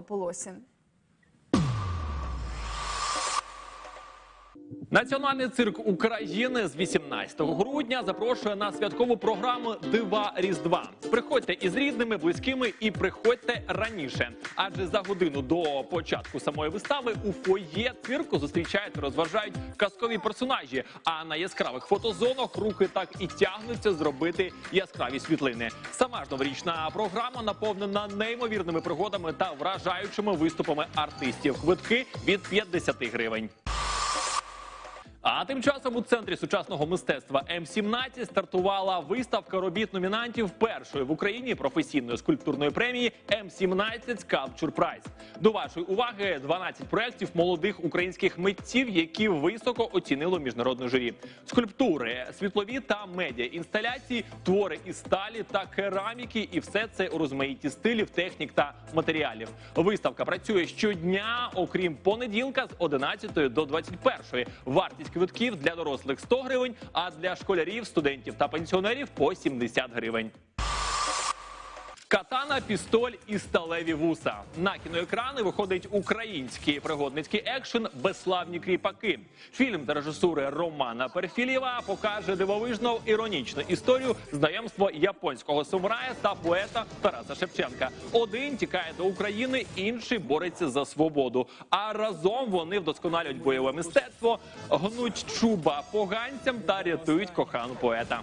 Микола Полосін. Національний цирк України з 18 грудня запрошує на святкову програму Дива Різдва. Приходьте із рідними, близькими і приходьте раніше. Адже за годину до початку самої вистави у фоє цирку зустрічають розважають казкові персонажі. А на яскравих фотозонах руки так і тягнуться зробити яскраві світлини. Сама ж новорічна програма наповнена неймовірними пригодами та вражаючими виступами артистів. Квитки від 50 гривень. А тим часом у центрі сучасного мистецтва М17 стартувала виставка робіт номінантів першої в Україні професійної скульптурної премії М17 Sculpture Prize. До вашої уваги 12 проєктів молодих українських митців, які високо оцінило міжнародне журі. Скульптури, світлові та медіа інсталяції, твори із сталі та кераміки, і все це у розмаїтті стилів, технік та матеріалів. Виставка працює щодня, окрім понеділка, з 11 до 21. Вартість квитків для дорослих 100 гривень, а для школярів, студентів та пенсіонерів по 70 гривень. Катана, пістоль і сталеві вуса. На кіноекрани виходить український пригодницький екшен Безславні кріпаки. Фільм та режисури Романа Перфілєва покаже дивовижно іронічну історію знайомства японського самурая та поета Тараса Шевченка. Один тікає до України, інший бореться за свободу. А разом вони вдосконалюють бойове мистецтво, гнуть чуба поганцям та рятують кохану поета.